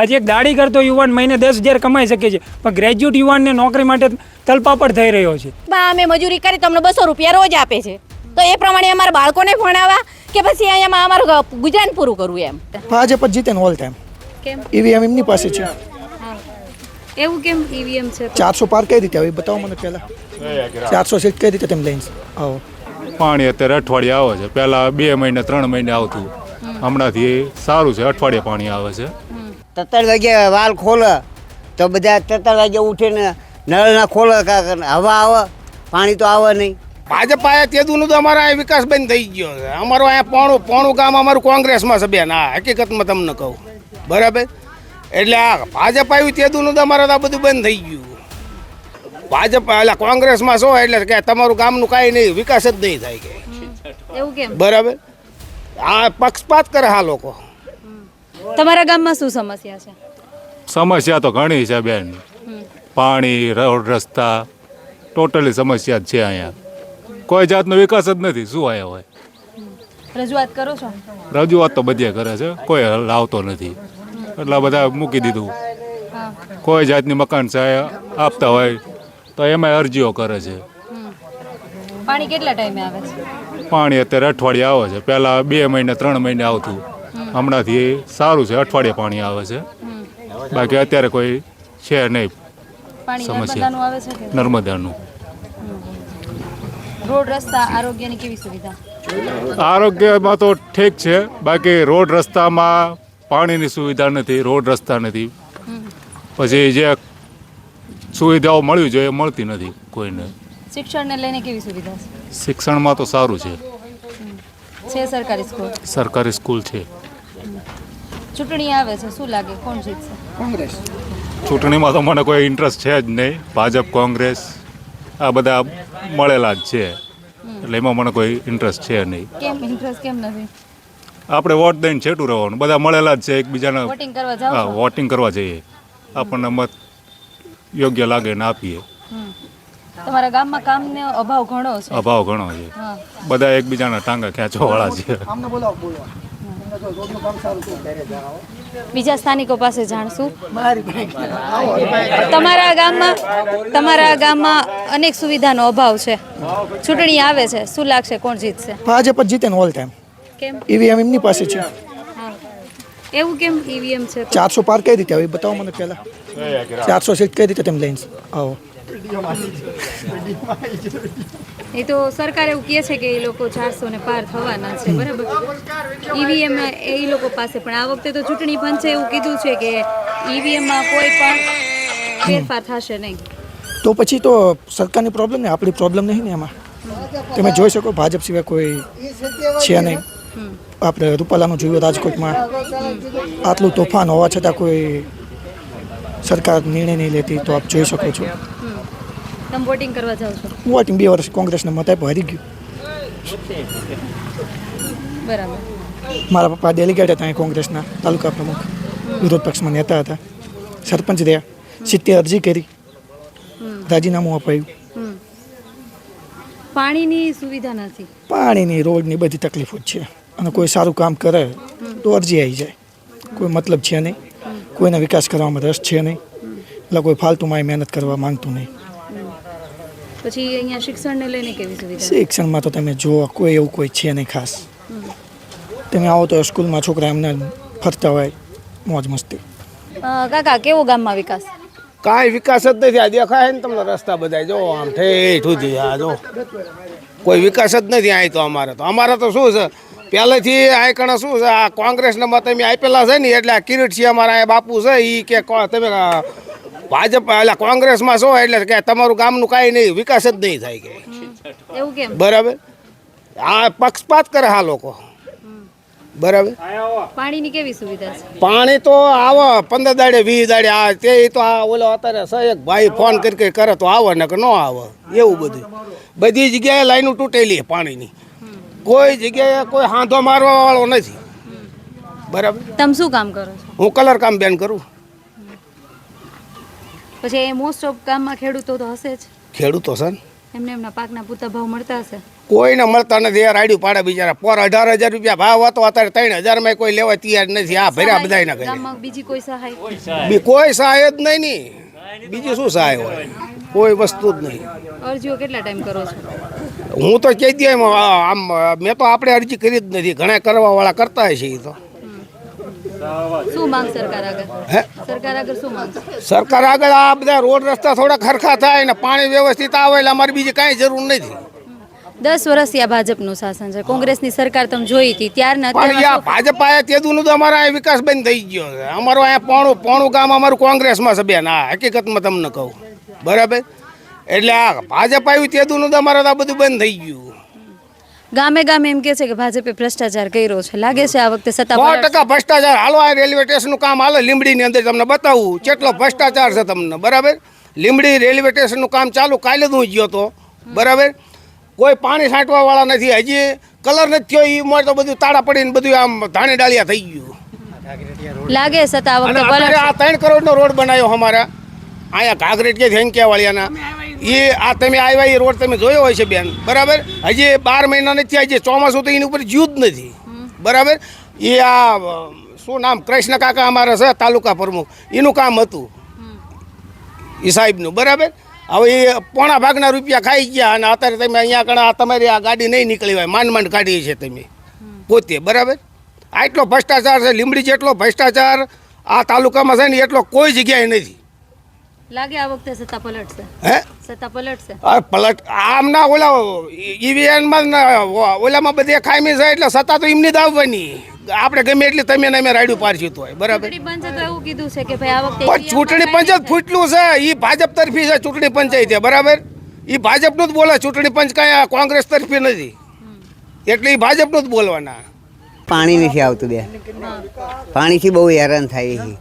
આજે એક દાડી કરતો યુવાન મહિને દસ હજાર કમાઈ શકે છે. પણ ગ્રેજ્યુએટ યુવાનને નોકરી માટે તલપાપડ થઈ રહ્યો છે. બા અમે મજૂરી કરી તમને બસો રૂપિયા રોજ આપે છે. તો એ પ્રમાણે અમારા બાળકોને ભણાવવા કે પછી અહીંયા અમારું ગુજરાન પૂરું કરવું એમ. ભાજપ જ જીતે ઓલ ટાઈમ કેમ? ઈવીએમ એમની પાસે છે. એવું કેમ ઈવીએમ છે? ચારસો પાર કઈ રીતે આવી બતાવો મને પહેલા. ચારસો સીટ કઈ રીતે તેમ લઈને આવો? પાણી અત્યારે અઠવાડિયે આવે છે. પહેલાં બે મહિને ત્રણ મહિને આવતું. હમણાંથી સારું છે અઠવાડિયે પાણી આવે છે. ત્રણ વાગે વાલ ખોલે તો બધા ત્રણ વાગે ઉઠીને નળના ખોલે કાંક હવા આવે પાણી તો આવે નહીં. ભાજપ આયા તેદુનું તો અમારા અહીંયા વિકાસ બંધ થઈ ગયો છે. અમારું અહીંયા પોણું પોણું ગામ અમારું કોંગ્રેસમાં છે બેન. આ હકીકતમાં તમને કહું. બરાબર? એટલે આ ભાજપ આવ્યું તેદુનું તો અમારે તો આ બધું બંધ થઈ ગયું. ભાજપ એટલે કોંગ્રેસમાં છો એટલે કે તમારું ગામનું કાંઈ નહીં વિકાસ જ નહીં થાય કે. એવું કેમ? બરાબર? આ પક્ષપાત કરે હા લોકો. તમારા ગામમાં શું સમસ્યા છે? સમસ્યા તો ઘણી છે બેન. પાણી રોડ રસ્તા ટોટલી સમસ્યા જ છે અહીંયા. કોઈ જાતનો વિકાસ જ નથી શું આવ્યા હોય? રજૂઆત કરો છો? રજૂઆત તો બધે કરે છે કોઈ હલ આવતો નથી. એટલા બધા મૂકી દીધું. કોઈ જાતની મકાન સહાય આપતા હોય તો એમાં અરજીઓ કરે છે. પાણી કેટલા ટાઈમે આવે છે? પાણી અત્યારે અઠવાડિયે આવે છે. પહેલાં બે મહિને ત્રણ મહિને આવતું. હમણાંથી સારું છે અઠવાડિયે પાણી આવે છે. બાકી અત્યારે કોઈ છે નહીં સમસ્યા. નર્મદાનું આવે છે કે? નર્મદાનું. રોડ રસ્તા આરોગ્યની કેવી સુવિધા? આરોગ્યમાં તો ઠીક છે બાકી રોડ રસ્તામાં પાણીની સુવિધા નથી રોડ રસ્તા નથી. પછી જે સુવિધાઓ મળવી જોઈએ મળતી નથી કોઈને. શિક્ષણને લઈને કેવી સુવિધા શિક્ષણમાં તો સારું છે. છે સરકારી સ્કૂલ? સરકારી સ્કૂલ છે. ચૂંટણી આવે છે શું લાગે? કોણ જીતશે? ચૂંટણીમાં તો મને કોઈ ઇન્ટરેસ્ટ છે જ નહીં. ભાજપ કોંગ્રેસ આ બધા મળેલા જ છે. એટલે એમાં મને કોઈ ઇન્ટરેસ્ટ છે નહીં. કેમ ઇન્ટરેસ્ટ કેમ નથી? આપણે વોટ દઈને છેટું રહેવાનું. બધા મળેલા જ છે એકબીજાને વોટિંગ કરવા જાવ હા વોટિંગ કરવા જઈએ. આપણને મત યોગ્ય લાગે ને આપીએ. તમારા ગામમાં કામનો અભાવ ઘણો છે? અભાવ ઘણો છે. બધા એકબીજાના ટાંગા ખેંચવાવાળા છે. બીજા સ્થાનિકો પાસે જાણશું. તમારા ગામમાં તમારા ગામમાં અનેક સુવિધાનો અભાવ છે. ચૂંટણી આવે છે. શું લાગશે? કોણ જીતશે? ભાજપ જ જીતે ઓલ ટાઈમ કેમ? ઈવીએમ એમની પાસે છે. એવું કેમ ઈવીએમ છે? તો? ચારસો પાર કઈ રીતે આવી? બતાવો મને પહેલા. ચારસો સીટ કઈ રીતે તેમ લઈને આવો. એ તો સરકાર એવું કહે છે કે એ લોકો ચારસો ને પાર થવાના છે બરાબર? ઈવીએમ એ લોકો પાસે પણ આ વખતે તો ચૂંટણી પંચે એવું કીધું છે કે ઈવીએમમાં કોઈ પણ ફેરફાર થશે નહીં. તો પછી તો સરકારની પ્રોબ્લેમ ને આપણી પ્રોબ્લેમ નહીં ને એમાં? તમે જોઈ શકો ભાજપ સિવાય કોઈ છે નહીં. આપણે રૂપાલાનું જોયું રાજકોટમાં. આટલું તોફાન હોવા છતાં કોઈ સરકાર નિર્ણય નહીં લેતી તો આપ જોઈ શકો છો. તમે વોટિંગ કરવા જાઓ છો? વોટિંગ બે વર્ષ કોંગ્રેસને મત આપ્યો હારી ગયું. બરાબર. મારા પપ્પા ડેલિગેટ હતા કોંગ્રેસના તાલુકા પ્રમુખ વિરોધ પક્ષમાં નેતા હતા. સરપંચ રહ્યા. સિત્તેર અરજી કરી. રાજીનામું અપાયું. પાણીની સુવિધા નથી. પાણીની રોડની બધી તકલીફો છે. અને કોઈ સારું કામ કરે તો અરજી આવી જાય. કોઈ મતલબ છે નહીં. કોઈના વિકાસ કરવામાં રસ છે નહીં. એટલે કોઈ ફાલતુમાં મહેનત કરવા માંગતું નહીં. પછી અહીંયા શિક્ષણને લઈને કેવી સુવિધા? શિક્ષણમાં તો તમે જુઓ કોઈ એવું કોઈ છે નહીં ખાસ. તમે આવો તો સ્કૂલમાં છોકરા એમને ફરતા હોય મોજ મસ્તી. કાકા કેવો ગામમાં વિકાસ? કાંઈ વિકાસ જ નથી. આ દેખાય ને તમને રસ્તા બધા જો આમ ઠેઠ સુધી. આ જો. કોઈ વિકાસ જ નથી અહીં તો અમારે તો. અમારે તો શું છે? પહેલેથી આ કણે શું છે? આ કોંગ્રેસના મત અમે આપેલા છે ને એટલે આ કિરીટ છે અમારા બાપુ છે એ કે તમે ભાજપ એટલે કોંગ્રેસમાં શું એટલે કે તમારું ગામનું કાંઈ નહીં વિકાસ જ નહીં થાય કે. બરાબર? આ પક્ષપાત કરે હા લોકો. બરાબર? પાણીની કેવી સુવિધા છે? પાણી તો આવે પંદર દાડે વીસ દાડે આ તે તો આ ઓલો અત્યારે સહેક એક ભાઈ ફોન કરી કરી કરે તો આવે ને કે ન આવે. એવું બધું. બધી જગ્યાએ લાઈનો તૂટેલી પાણીની. કોઈ જગ્યાએ કોઈ હાંધો મારવા વાળો નથી બરાબર? તમે શું કામ કરો છો? હું કલર કામ બેન કરું. પછી એ મોસ્ટ ઓફ ગામમાં ખેડૂતો તો હશે જ. ખેડૂતો છે ને? એમને એમના પાકના પૂરતા ભાવ મળતા હશે. કોઈને મળતા નથી યાર આડ્યું પાડે બિચારા. પર અઢાર હજાર રૂપિયા ભાવ હતો અત્યારે ત્રણ હજારમાં કોઈ લેવા તૈયાર નથી. આ ભર્યા બધા ના ગામમાં બીજી કોઈ સહાય? કોઈ સહાય જ નહીં ની. બીજું શું સહાય હોય? કોઈ વસ્તુ જ નહીં. અરજીઓ કેટલા ટાઈમ કરો છો? હું તો કહી દઉં એમ આમ મેં તો આપણે અરજી કરી જ નથી. ઘણા કરવા વાળા કરતા હશે એ તો. શું માંગ સરકાર આગળ? હે? સરકાર આગળ શું માંગ સરકાર આગળ આ બધા રોડ રસ્તા થોડા ખરખા થાય ને પાણી વ્યવસ્થિત આવે એટલે અમારે બીજી કાંઈ જરૂર નથી. દસ વર્ષથી આ ભાજપનું શાસન છે. કોંગ્રેસની સરકાર તમે જોઈ હતી. ત્યારના ભાજપ આયા તેદુનું તો અમારા અહીંયા વિકાસ બંધ થઈ ગયો છે. અમારો અહીંયા પોણું પોણું ગામ અમારું કોંગ્રેસમાં છે બેન. હા હકીકતમાં તમને કહું. બરાબર? એટલે આ ભાજપ આવ્યું તેદુનું તો અમારે તો આ બધું બંધ થઈ ગયું. ગામે ગામે એમ કે છે કે ભાજપે ભ્રષ્ટાચાર કર્યો છે. લાગે છે આ વખતે સત્તા સો ટકા ભ્રષ્ટાચાર હાલો આ રેલવે સ્ટેશનનું કામ હાલે લીંબડીની અંદર તમને બતાવું કેટલો ભ્રષ્ટાચાર છે તમને બરાબર? લીંબડી રેલવે સ્ટેશનનું કામ ચાલુ કાલે જ હું ગયો હતો બરાબર? કોઈ પાણી છાંટવા વાળા નથી હજી કલર નથી થયો એ મોર તો બધું તાળા પડીને બધું આમ ધાણે ડાળિયા થઈ ગયું. લાગે સત્તા વખતે આ ત્રણ કરોડનો રોડ બનાવ્યો અમારા અહીંયા ઘાઘરેટ કે ધેંક્યા વાળિયાના એ આ તમે આવ્યા એ રોડ તમે જોયો હોય છે બેન, બરાબર? હજી બાર મહિના નથી હજી ચોમાસું તો એની ઉપર જ્યું નથી. બરાબર? એ આ શું નામ? કૃષ્ણ કાકા અમારા છે, તાલુકા પ્રમુખ. એનું કામ હતું. એ સાહેબનું, બરાબર? હવે એ પોણા ભાગના રૂપિયા ખાઈ ગયા અને અત્યારે તમે અહીંયા આ તમારી આ ગાડી નહીં નીકળી હોય, માંડ માંડ કાઢી છે તમે. પોતે, બરાબર? આટલો ભ્રષ્ટાચાર છે, લીંબડી જેટલો ભ્રષ્ટાચાર આ તાલુકામાં છે ને એટલો કોઈ જગ્યાએ નથી. લાગે આ વખતે સત્તા પલટશે હે? સત્તા પલટશે આ પલટ આમના ઓલા ઈવીએમમાં ઓલામાં બધે ખામી છે એટલે સત્તા તો એમની જ આવવાની. આપણે ગમે એટલી તમે ને અમે રાડ્યું તો બરાબર? ચૂંટણી પંચે તો એવું કીધું છે કે ભાઈ આ વખતે પણ ચૂંટણી પંચ જ ફૂટલું છે એ ભાજપ તરફી છે ચૂંટણી પંચાયત બરાબર? એ ભાજપનું જ બોલે ચૂંટણી પંચ કાંઈ કોંગ્રેસ તરફી નથી. એટલે એ ભાજપનું જ બોલવાના. પાણી નથી આવતું બે. પાણીથી બહુ હેરાન થાય છે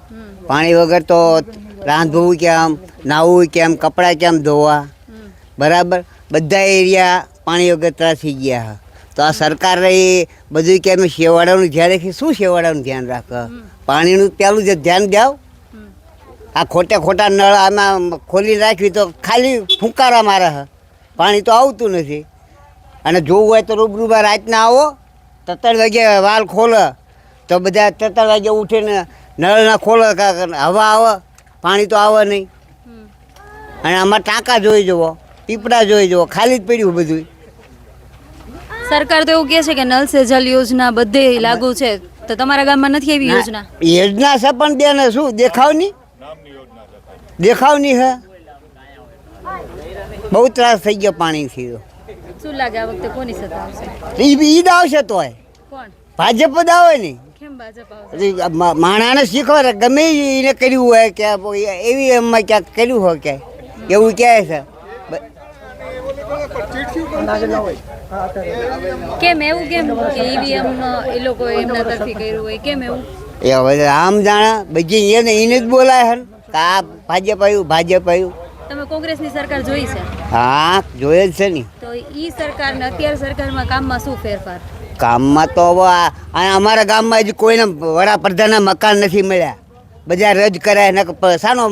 પાણી વગર તો રાંધવું કેમ, નાહવું કેમ, કપડાં કેમ ધોવા? બરાબર? બધા એરિયા પાણી વગર ત્રાસી ગયા. તો આ સરકાર રહી બધું અમે શેવાડાનું ધ્યાન રાખી. શું શેવાડાનું ધ્યાન રાખે? પાણીનું પેલું જે ધ્યાન દેવ આ ખોટા ખોટા નળ આમાં ખોલી રાખવી તો ખાલી ફૂંકારા મારે પાણી તો આવતું નથી. અને જોવું હોય તો રૂબરૂબા રાતના આવો. તત્તર વાગે વાલ ખોલે. તો બધા ત્રણ વાગે ઉઠીને નળના ખોલે હવા આવે પાણી તો આવે નહીં. અને આમાં ટાંકા જોઈ જવો પીપળા જોઈ જુઓ ખાલી જ પડ્યું બધું સરકાર તો એવું કહે છે કે નલ સે જલ યોજના બધે લાગુ છે. તો તમારા ગામમાં નથી એવી યોજના? યોજના છે પણ ને શું દેખાવની? દેખાવની દેખાવ હે. બહુ ત્રાસ થઈ ગયો પાણીથી શું લાગે આ વખતે કોની સત્તા આવશે? ઈ આવશે તોય. કોણ? ભાજપ જ આવે નહીં માણાને શીખવા ગમે એને કર્યું હોય કે એવી એમાં ક્યાંક કર્યું હોય કે એવું કહે છે. કેમ એવું કેમ કે ઈવીએમ એ લોકો એમના તરફી કર્યું હોય? કેમ એવું? એ હવે આમ જાણા બધી એને એને જ બોલાય હન. આ ભાજપ આવ્યું ભાજપ આવ્યું. તમે કોંગ્રેસની સરકાર જોઈ છે? હા જોઈએ જ છે ને. તો ઈ સરકાર ને અત્યારે સરકારમાં કામમાં શું ફેરફાર? ગામમાં તો હવે આ અમારા ગામમાં હજી કોઈને વડાપ્રધાનના મકાન નથી મળ્યા. બધા રદ કરાય ને શાનો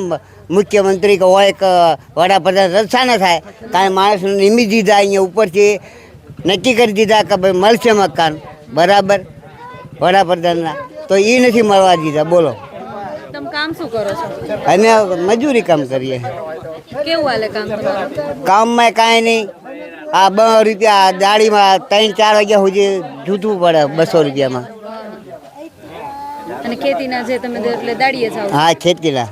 મુખ્યમંત્રી કે હોય કે વડાપ્રધાન રદ શાને થાય? કાંઈ માણસને નિમી દીધા અહીંયા ઉપરથી નક્કી કરી દીધા કે ભાઈ મળશે મકાન. બરાબર? વડાપ્રધાનના. તો એ નથી મળવા દીધા. બોલો. તમે કામ શું કરો છો? અમે મજૂરી કામ કરીએ. કેવું કામમાં કાંઈ નહીં. આ બ રૂપિયા દાડીમાં ત્રણ ચાર વાગ્યા સુધી જૂતવું પડે બસો રૂપિયામાં. અને ખેતીના જે તમે એટલે દાડીએ જાઓ. હા ખેતીના.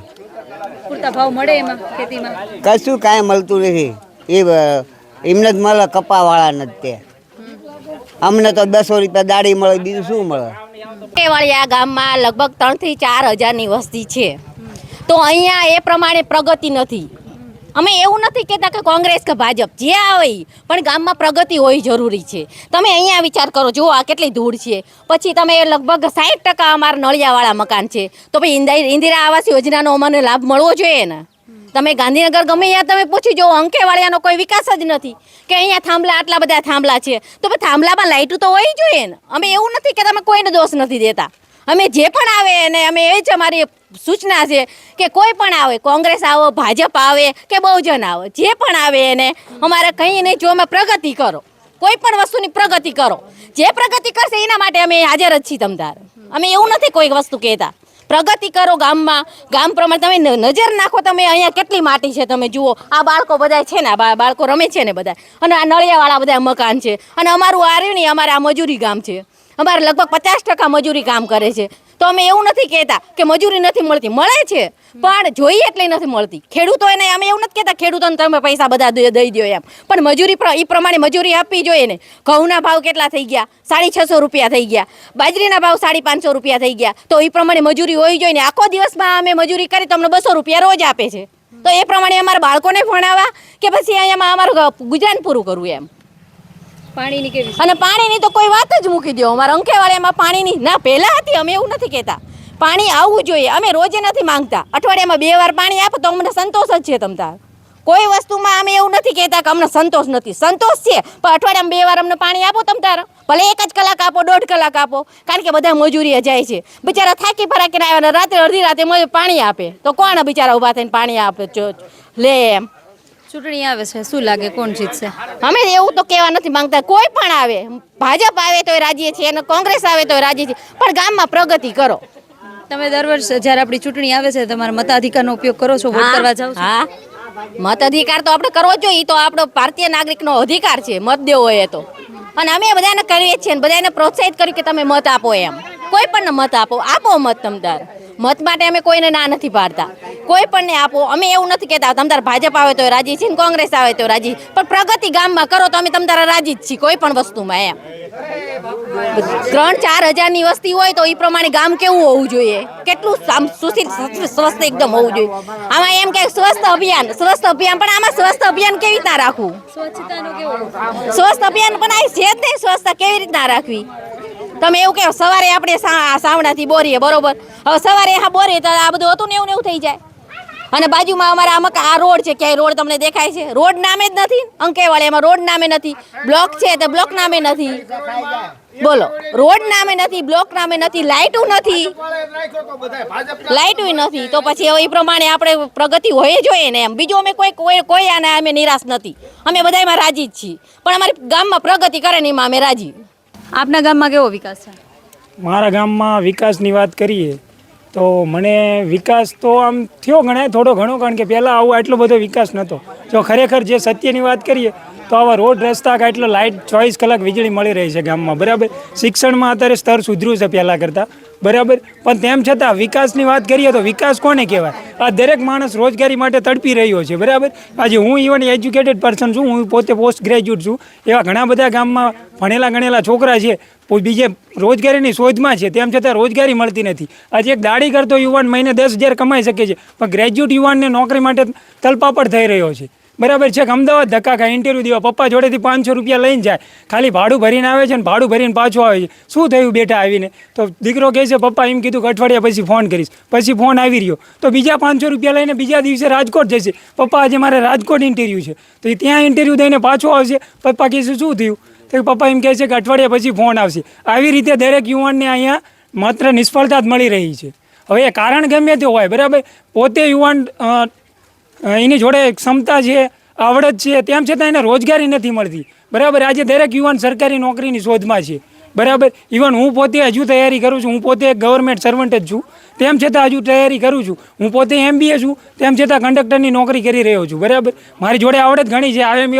પૂરતા ભાવ મળે એમાં ખેતીમાં? કશું કાંઈ મળતું નથી. એ બ- એમને જ મળે કપાવાળાને જ તે. અમને તો બસો રૂપિયા દાડી મળે બીજું શું મળે? વાળિયા ગામમાં લગભગ ત્રણથી ચાર હજારની વસ્તી છે. તો અહીંયા એ પ્રમાણે પ્રગતિ નથી. અમે એવું નથી કહેતા કે કોંગ્રેસ કે ભાજપ, જે આવે પણ ગામમાં પ્રગતિ હોવી જરૂરી છે. તમે અહીંયા વિચાર કરો, જુઓ આ કેટલી ધૂળ છે. પછી તમે લગભગ સાઠ ટકા અમારા નળિયાવાળા મકાન છે. તો ભાઈ ઇન્દિરા ઇન્દિરા આવાસ યોજનાનો અમને લાભ મળવો જોઈએ ને? તમે ગાંધીનગર ગમે ત્યાં તમે પૂછી જુઓ, અંકેવાળિયાનો કોઈ વિકાસ જ નથી. કે અહીંયા થાંભલા આટલા બધા થાંભલા છે. તો ભાઈ થાંભલામાં લાઇટું તો હોવી જોઈએ ને? અમે એવું નથી કે તમે કોઈને દોષ નથી દેતા. અમે જે પણ આવે એને, અમે એ જ અમારી સૂચના છે કે કોઈ પણ આવે, કોંગ્રેસ આવો, ભાજપ આવે કે બહુજન આવે, જે પણ આવે એને, અમારે કંઈ નહીં, જો અમે પ્રગતિ કરો, કોઈ પણ વસ્તુની પ્રગતિ કરો. જે પ્રગતિ કરશે એના માટે અમે હાજર જ છીએ તમદાર અમે એવું નથી કોઈ વસ્તુ કહેતા. પ્રગતિ કરો ગામમાં, ગામ પ્રમાણે તમે નજર નાખો તમે અહીંયા કેટલી માટી છે તમે જુઓ. આ બાળકો બધા છે ને, આ બાળકો રમે છે ને બધા. અને આ નળિયાવાળા બધા મકાન છે. અને અમારું આર્યું નહીં અમારે આ મજૂરી ગામ છે. અમારે લગભગ પચાસ ટકા મજૂરી કામ કરે છે. તો અમે એવું નથી કહેતા કે મજૂરી નથી મળતી. મળે છે, પણ જોઈએ એટલી નથી મળતી. ખેડૂતો એને અમે એવું નથી કહેતા, ખેડૂતોને તમે પૈસા બધા દઈ દો એમ. પણ મજૂરી એ પ્રમાણે મજૂરી આપવી જોઈએ ને. ઘઉંના ભાવ કેટલા થઈ ગયા? સાડી છસો રૂપિયા થઈ ગયા. બાજરીના ભાવ સાડી પાંચસો રૂપિયા થઈ ગયા. તો એ પ્રમાણે મજૂરી હોવી જોઈએ ને. આખો દિવસમાં અમે મજૂરી કરી તમને બસો રૂપિયા રોજ આપે છે. તો એ પ્રમાણે અમારા બાળકોને ભણાવવા કે પછી અહીંયા અમારું ગુજરાન પૂરું કરવું એમ. પાણીની કેવી અને પાણીની તો કોઈ વાત જ મૂકી દો અમારા અંકેવાળિયામાં પાણીની ના, પહેલાં હતી, અમે એવું નથી કહેતા. પાણી આવવું જોઈએ, અમે રોજે નથી માંગતા. અઠવાડિયામાં બે વાર પાણી આપો તો અમને સંતોષ જ છે તમતા કોઈ વસ્તુમાં અમે એવું નથી કહેતા કે અમને સંતોષ નથી. સંતોષ છે, પણ અઠવાડિયામાં બે વાર અમને પાણી આપો તમ તારા. ભલે એક જ કલાક આપો, દોઢ કલાક આપો, કારણ કે બધા મજૂરીએ જાય છે. બિચારા થાકી ફરાકીને આવ્યા રાત્રે અડધી રાતે પાણી આપે. તો કોણ બિચારા ઊભા થઈને પાણી આપે? લે એમ. ચૂંટણી આવે છે શું લાગે કોણ જીતશે? અમે એવું તો કહેવા નથી માંગતા કોઈ પણ આવે ભાજપ આવે તો રાજીએ છીએ અને કોંગ્રેસ આવે તો રાજી છીએ પણ ગામમાં પ્રગતિ કરો. તમે દર વર્ષે જ્યારે આપણી ચૂંટણી આવે છે તમારા મતાધિકારનો ઉપયોગ કરો છો વોટ કરવા જાઓ છો? હા. મત અધિકાર તો આપણે કરવો જોઈએ તો આપણો ભારતીય નાગરિકનો અધિકાર છે મત દેવો એ તો. અને અમે બધાને કરીએ છીએ અને બધાને પ્રોત્સાહિત કર્યું કે તમે મત આપો એમ. કોઈ પણ મત આપો આપો મત તમદાર મત માટે અમે કોઈને ના નથી પાડતા. કોઈ પણ ને આપો. અમે એવું નથી કહેતા તમતાર ભાજપ આવે તો રાજી છીએ ને કોંગ્રેસ આવે તો રાજી. પણ પ્રગતિ ગામમાં કરો તો અમે તમતારા રાજી જ છીએ કોઈ પણ વસ્તુમાં એમ. ત્રણ ચાર હજારની વસ્તી હોય તો એ પ્રમાણે ગામ કેવું હોવું જોઈએ? કેટલું આમ સુશીલ સ્વસ્થ એકદમ હોવું જોઈએ. આમાં એમ કે સ્વસ્થ અભિયાન સ્વસ્થ અભિયાન પણ આમાં સ્વસ્થ અભિયાન કેવી રીતના રાખવું? સ્વસ્થ અભિયાન પણ આ છે જ નહીં સ્વચ્છતા કેવી રીતના રાખવી? તમે એવું કહો સવારે આપણે સાવણાથી બોરીએ બરોબર? હવે સવારે હા બોરીએ તો આ બધું હતું ને એવું ને એવું થઈ જાય. અને બાજુમાં અમારા આમાં આ રોડ છે ક્યાંય રોડ તમને દેખાય છે? રોડ નામે જ નથી. અંકેવાળી એમાં રોડ નામે નથી. બ્લોક છે તો બ્લોક નામે નથી. બોલો. રોડ નામે નથી બ્લોક નામે નથી લાઇટું નથી. લાઇટું નથી. તો પછી હવે એ પ્રમાણે આપણે પ્રગતિ હોય જોઈએ ને એમ. બીજું અમે કોઈ કોઈ કોઈ આને અમે નિરાશ નથી. અમે બધામાં રાજી જ છીએ. પણ અમારી ગામમાં પ્રગતિ કરે ને એમાં અમે રાજી. આપના ગામમાં કેવો વિકાસ છે? મારા ગામમાં વિકાસની વાત કરીએ તો મને વિકાસ તો આમ થયો ગણાય થોડો ઘણો, કારણ કે પહેલાં આવું આટલો બધો વિકાસ નહોતો. જો ખરેખર જે સત્યની વાત કરીએ, તો આવા રોડ રસ્તા કે આટલો લાઇટ ચોવીસ કલાક વીજળી મળી રહી છે ગામમાં, બરાબર? શિક્ષણમાં અત્યારે સ્તર સુધર્યું છે પહેલાં કરતાં. બરાબર? પણ તેમ છતાં વિકાસની વાત કરીએ તો વિકાસ કોને કહેવાય? આ દરેક માણસ રોજગારી માટે તડપી રહ્યો છે, બરાબર? આજે હું ઇવન એજ્યુકેટેડ પર્સન છું, હું પોતે પોસ્ટ ગ્રેજ્યુએટ છું. એવા ઘણા બધા ગામમાં ભણેલા ગણેલા છોકરા છે બીજે રોજગારીની શોધમાં છે, તેમ છતાં રોજગારી મળતી નથી. આજે એક દાડી કરતો યુવાન મહિને દસ હજાર કમાઈ શકે છે, પણ ગ્રેજ્યુએટ યુવાનને નોકરી માટે તલપાપડ થઈ રહ્યો છે. બરાબર છે કે અમદાવાદ ધક્કા ખાય ઇન્ટરવ્યૂ દેવા, પપ્પા જોડેથી પાંચસો રૂપિયા લઈને જાય. ખાલી ભાડું ભરીને આવે છે ને ભાડું ભરીને પાછું આવે છે. શું થયું બેટા આવીને? તો દીકરો કહે છે, પપ્પા, એમ કીધું કે અઠવાડિયા પછી ફોન કરીશ. પછી ફોન આવી રહ્યો. તો બીજા પાંચસો રૂપિયા લઈને બીજા દિવસે રાજકોટ જશે. પપ્પા, આજે મારે રાજકોટ ઇન્ટરવ્યૂ છે. તો એ ત્યાં ઇન્ટરવ્યૂ દઈને પાછો આવશે. પપ્પા કહેશે શું થયું? તો પપ્પા એમ કહે છે કે અઠવાડિયા પછી ફોન આવશે. આવી રીતે દરેક યુવાનને અહીંયા માત્ર નિષ્ફળતા જ મળી રહી છે. હવે એ કારણ ગમે તે હોય, બરાબર? પોતે યુવાન એની જોડે ક્ષમતા છે, આવડત છે, તેમ છતાં એને રોજગારી નથી મળતી. બરાબર, આજે દરેક યુવાન સરકારી નોકરીની શોધમાં છે. બરાબર, ઇવન હું પોતે હજુ તૈયારી કરું છું, હું પોતે એક ગવર્મેન્ટ સર્વન્ટ જ છું. તેમ છતાં હજુ તૈયારી કરું છું. હું પોતે એમબીએ છું, તેમ છતાં કંડક્ટરની નોકરી કરી રહ્યો છું. બરાબર, મારી જોડે આવડત ઘણી છે. I am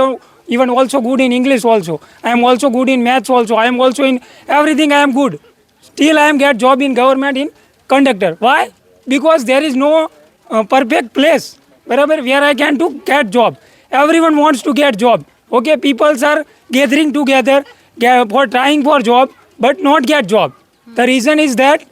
even also good in English also I am also good in maths also I am also in everything I am good still I am get job in government in conductor why because there is no perfect perfect wherever where I can to get job. Everyone wants to get job. Okay, people are gathering together for trying for job, but not get job. The reason is that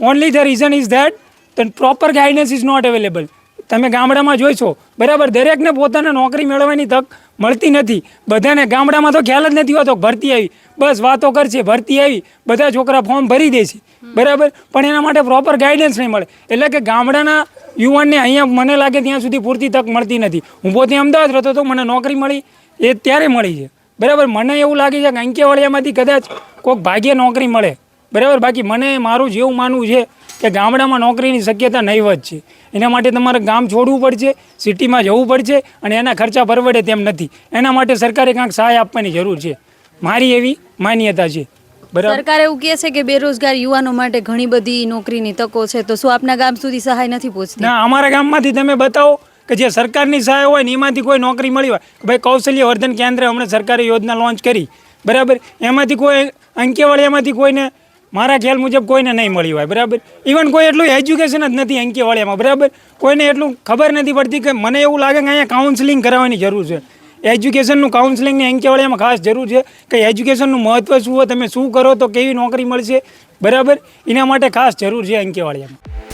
only the reason is that the proper guidance is not available. તમે ગામડામાં જોઈશો બરાબર, દરેકને પોતાને નોકરી મેળવવાની તક મળતી નથી. બધાને ગામડામાં તો ખ્યાલ જ નથી હોતો ભરતી આવી. બસ વાતો કરશે, ભરતી આવી, બધા છોકરા ફોર્મ ભરી દે છે. બરાબર? પણ એના માટે પ્રોપર ગાઈડન્સ નહીં મળે. એટલે કે ગામડાના યુવાનને અહીંયા મને લાગે ત્યાં સુધી પૂરતી તક મળતી નથી. હું પોતે અમદાવાદ રહેતો તો મને નોકરી મળી, એ ત્યારે મળી છે. બરાબર? મને એવું લાગે છે કે અંકેવાળિયામાંથી કદાચ કોઈક ભાગ્ય નોકરી મળે. બરાબર? બાકી મને મારું જેવું માનવું છે કે ગામડામાં નોકરીની શક્યતા નહીવત છે. એના માટે તમારે ગામ છોડવું પડશે સિટીમાં જવું પડશે અને એના ખર્ચા પરવડે તેમ નથી. એના માટે સરકારે કાંઈક સહાય આપવાની જરૂર છે. મારી એવી માન્યતા છે. બરાબર? સરકાર એવું કહે છે કે બેરોજગાર યુવાનો માટે ઘણી બધી નોકરીની તકો છે. તો શું આપના ગામ સુધી સહાય નથી પહોંચતી? ના અમારા ગામમાંથી તમે બતાવો કે જે સરકારની સહાય હોય ને એમાંથી કોઈ નોકરી મળી હોય. ભાઈ કૌશલ્ય વર્ધન કેન્દ્ર હમણાં સરકારે યોજના લોન્ચ કરી. બરાબર? એમાંથી કોઈ અંકેવાળિયામાંથી કોઈને મારા ખ્યાલ મુજબ કોઈને નહીં મળી હોય, બરાબર? ઇવન કોઈ એટલું એજ્યુકેશન જ નથી અંકેવાળિયામાં બરાબર? કોઈને એટલું ખબર નથી પડતી કે મને એવું લાગે કે અહીંયા કાઉન્સલિંગ કરાવવાની જરૂર છે. એજ્યુકેશનનું કાઉન્સેલિંગની અંકેવાળિયામાં ખાસ જરૂર છે કે એજ્યુકેશનનું મહત્ત્વ શું હોય, તમે શું કરો તો કેવી નોકરી મળશે, બરાબર? એના માટે ખાસ જરૂર છે અંકેવાળિયામાં